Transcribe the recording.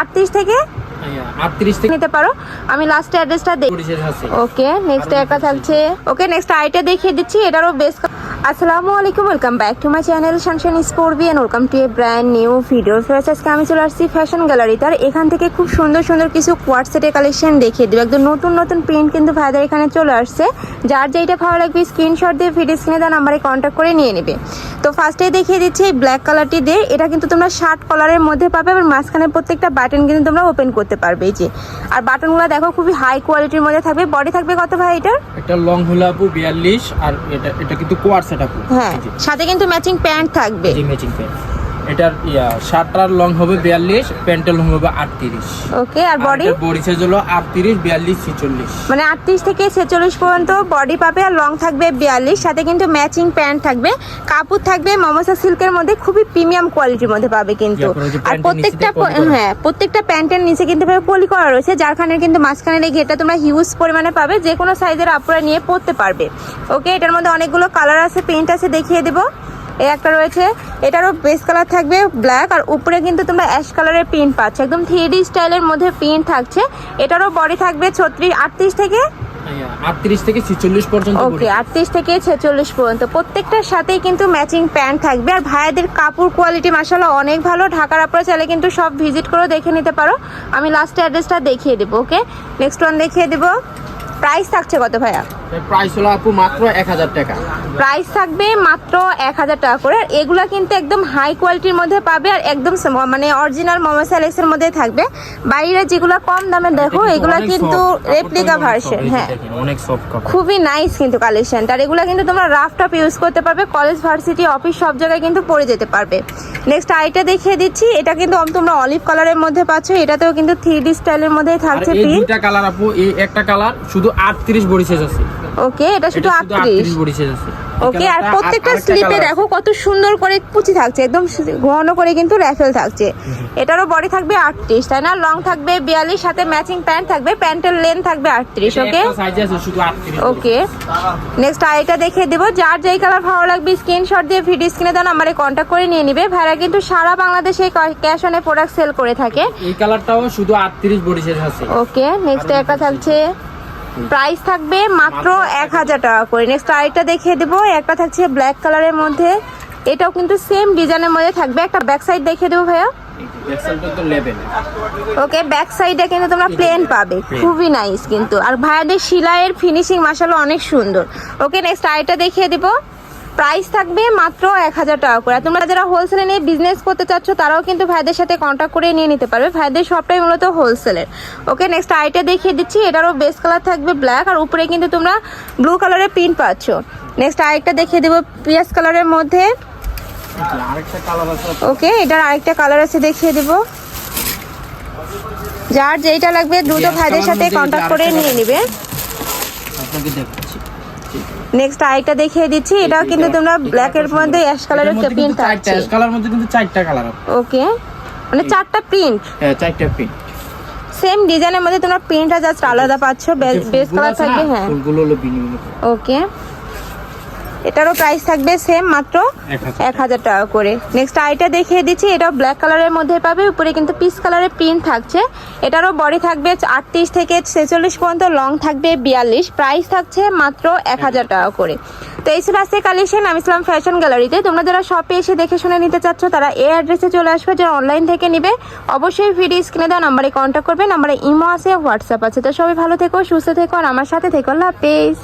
আটত্রিশ থেকে? নিতে পারো। আমি লাস্ট অ্যাড্রেসটা দেখ ওকে নেক্সট একটা থাকছে। ওকে নেক্সট আইটা দেখিয়ে দিচ্ছি এটারও বেশ আসসালামু আলাইকুম welcome back to my channel sunshine স্পোর্বি and welcome to a brand new video friends আজকে আমি চলে আসছি ফ্যাশন গ্যালারি তার এখান থেকে খুব সুন্দর সুন্দর কিছু কোয়ার সেটের কালেকশন দেখিয়ে দেবো। একদম নতুন নতুন প্রিন্ট কিন্তু ভাইদের এখানে চলে আসছে। যার যেইটা ভালো লাগবে স্ক্রিনশট দিয়ে ভিডিও স্ক্রিনে দেওয়া নাম্বারে কন্ট্যাক্ট করে নিয়ে নেবে। তো ফার্স্টে দেখিয়ে দিচ্ছি এই ব্ল্যাক কালারটি দিয়ে। এটা কিন্তু তোমরা শার্ট কলারের মধ্যে পাবে এবং মাঝখানে প্রত্যেকটা বাটন কিন্তু তোমরা ওপেন করতে পারবে, এই যে। আর বাটনগুলো দেখো, খুবই হাই কোয়ালিটির মধ্যে থাকবে। বডি থাকবে কত ভাই এটার? এটা লং হলো আপু বিয়াল্লিশ, আর এটা এটা কিন্তু কোয়ার সেট আপু হ্যাঁ সাথে কিন্তু ম্যাচিং প্যান্ট থাকবে। জি ম্যাচিং প্যান্ট এটার ইয়া শার্টটার লং হবে বিয়াল্লিশ প্যান্টের লং হবে আটত্রিশ। ওকে আর বডি বডি সাইজ হলো আটত্রিশ বিয়াল্লিশ ছিচল্লিশ। মানে আটত্রিশ থেকে ছেচল্লিশ পর্যন্ত বডি পাবে আর লং থাকবে বিয়াল্লিশ সাথে কিন্তু ম্যাচিং প্যান্ট থাকবে কাপড় থাকবে মমসা সিল্কের মধ্যে খুবই প্রিমিয়াম কোয়ালিটির মধ্যে পাবে কিন্তু। আপনার আর প্রত্যেকটা। হ্যাঁ প্রত্যেকটা প্যান্টের নিচে কিন্তু ভাবে পলি করা রয়েছে যারখানের কিন্তু মাঝখানে রেখে এটা তোমরা হিউজ পরিমাণে পাবে যে কোনো সাইজের আপুরা নিয়ে পরতে পারবে। ওকে এটার মধ্যে অনেকগুলো কালার আছে প্রিন্ট আছে দেখিয়ে দেবো। এই একটা রয়েছে এটারও বেস কালার থাকবে ব্ল্যাক আর উপরে কিন্তু তোমরা অ্যাশ কালারের প্রিন্ট পাচ্ছ। একদম থ্রি ডি স্টাইলের মধ্যে প্রিন্ট থাকছে। এটারও বডি থাকবে ছত্রিশ আটত্রিশ থেকে? পর্যন্ত ওকে আটত্রিশ থেকে ছেচল্লিশ পর্যন্ত। প্রত্যেকটার সাথেই কিন্তু ম্যাচিং প্যান্ট থাকবে। আর ভাইয়াদের কাপড় কোয়ালিটি অনেক ভালো। ঢাকার আপনারা চাইলে কিন্তু সব ভিজিট করে দেখে নিতে পারো। আমি লাস্ট অ্যাড্রেসটা দেখিয়ে দেবো ওকে নেক্সট ওয়ান দেখিয়ে দেবো। প্রাইস থাকছে কত ভাইয়া? প্রাইস হলো আপু মাত্র এক হাজার টাকা। প্রাইস থাকবে মাত্র এক হাজার টাকা করে। আর এগুলা কিন্তু একদম হাই কোয়ালিটির মধ্যে পাবে আর একদম মানে অরিজিনাল মোমো এর মধ্যে থাকবে। বাইরে যেগুলো কম দামে দেখো এগুলা কিন্তু রেপ্লিকা ভার্সন হ্যাঁ। অনেক সফট খুবই নাইস কিন্তু কালেকশন আর এগুলো কিন্তু তোমরা রাফ টপ ইউজ করতে পারবে। কলেজ ভার্সিটি অফিস সব জায়গায় কিন্তু পরে যেতে পারবে। নেক্সট আইটা দেখিয়ে দিচ্ছি। এটা কিন্তু তোমরা অলিভ কালারের মধ্যে পাচ্ছ। এটাতেও কিন্তু থ্রি ডি স্টাইলের মধ্যে থাকছে এই দুইটা কালার আপু এই একটা কালার শুধু আটত্রিশ বডি সাইজ আছে। ওকে এটা শুধু এটা আটত্রিশ আটত্রিশ। বডি সাইজ আছে। এই ওকে আর প্রত্যেকটা স্লিপে দেখো কত সুন্দর করে কুচি থাকছে একদম ঘন করে কিন্তু র্যাফেল থাকছে। এটারও বডি থাকবে আটত্রিশ তাই না? লং থাকবে বিয়াল্লিশ সাথে ম্যাচিং প্যান্ট থাকবে প্যান্টের লেন্থ থাকবে আটত্রিশ আছে। ওকে। ওকে নেক্সট আইটা দেখিয়ে দেবো যার যেই কালার ভালো লাগবে স্ক্রিনশট দিয়ে ভিডিও স্ক্রিনে দেন আমারে কন্ট্যাক্ট করে নিয়ে নিবে। ভাইরা কিন্তু সারা বাংলাদেশে ক্যাশ অনে প্রোডাক্ট সেল করে থাকে। এই কালারটাও শুধু আটত্রিশ বডি সাইজ আছে। ওকে নেক্সট একটা থাকছে প্রাইস থাকবে মাত্র এক হাজার টাকা করে। নেক্সট আরেকটা দেখিয়ে দেবো। একটা থাকছে ব্ল্যাক কালারের মধ্যে। এটাও কিন্তু সেম ডিজাইনের মধ্যে থাকবে। একটা ব্যাক সাইড দেখিয়ে দেবো ভাইয়া। ওকে ব্যাক সাইডে কিন্তু তোমরা প্লেন পাবে। খুবই নাইস কিন্তু। আর ভাইয়াদের শিলাইয়ের ফিনিশিং মাসালো অনেক সুন্দর। ওকে নেক্সট আইটা দেখিয়ে দিব। প্রাইস থাকবে মাত্র এক হাজার টাকা করে। তোমরা যারা হোলসেলে নিয়ে বিজনেস করতে চাচ্ছ তারাও কিন্তু ভাইদের সাথে কন্ট্যাক্ট করে নিয়ে নিতে পারবে। ভাইদের সবটাই মূলত হোলসেলের ওকে নেক্সট আইটা দেখিয়ে দিচ্ছি। এটারও বেস কালার থাকবে ব্ল্যাক আর উপরে কিন্তু তোমরা ব্লু কালারের প্রিন্ট পাচ্ছ। নেক্সট আরেকটা দেখিয়ে দেবো পিঁয়াজ কালারের মধ্যে। ওকে এটার আরেকটা কালার আছে দেখিয়ে দেবো। যার যেইটা লাগবে দ্রুত ভাইদের সাথে কন্ট্যাক্ট করে নিয়ে নিবে। আপনাকে দেখাচ্ছি। নেক্সট আরেকটা দেখিয়ে দিচ্ছি। এটাও কিন্তু তোমরা ব্ল্যাকের মধ্যে অ্যাশ কালারের একটা প্রিন্ট আছে। অ্যাশ কালার মধ্যে কিন্তু চারটা কালার আছে ওকে মানে চারটা প্রিন্ট হ্যাঁ চারটা প্রিন্ট সেম ডিজাইনের মধ্যে তোমরা প্রিন্টটা জাস্ট আলাদা পাচ্ছ। বেস কালার থাকবে হ্যাঁ। ফুলগুলো হলো ওকে এটারও প্রাইস থাকবে সেম মাত্র এক হাজার টাকা করে। নেক্সট আইটা দেখিয়ে দিচ্ছি এটাও ব্ল্যাক কালারের মধ্যে পাবে উপরে কিন্তু পিস কালারের প্রিন্ট থাকছে। এটারও বডি থাকবে আটত্রিশ থেকে ছেচল্লিশ পর্যন্ত লং থাকবে বিয়াল্লিশ। প্রাইস থাকছে মাত্র এক হাজার টাকা করে। তো এই ছিল আজকে কালেকশন আমি ইসলাম ফ্যাশন গ্যালারিতে তোমরা যারা শপে এসে দেখে শুনে নিতে চাচ্ছ তারা এই অ্যাড্রেসে চলে আসবে যারা অনলাইন থেকে নিবে। অবশ্যই ভিডিও স্ক্রিনে দেওয়া নাম্বারে কন্ট্যাক্ট করবে নাম্বারে ইমো আছে হোয়াটসঅ্যাপ আছে। তো সবাই ভালো থেকো সুস্থ থেকো আর আমার সাথে থেকো। আল্লাহ হাফেজ।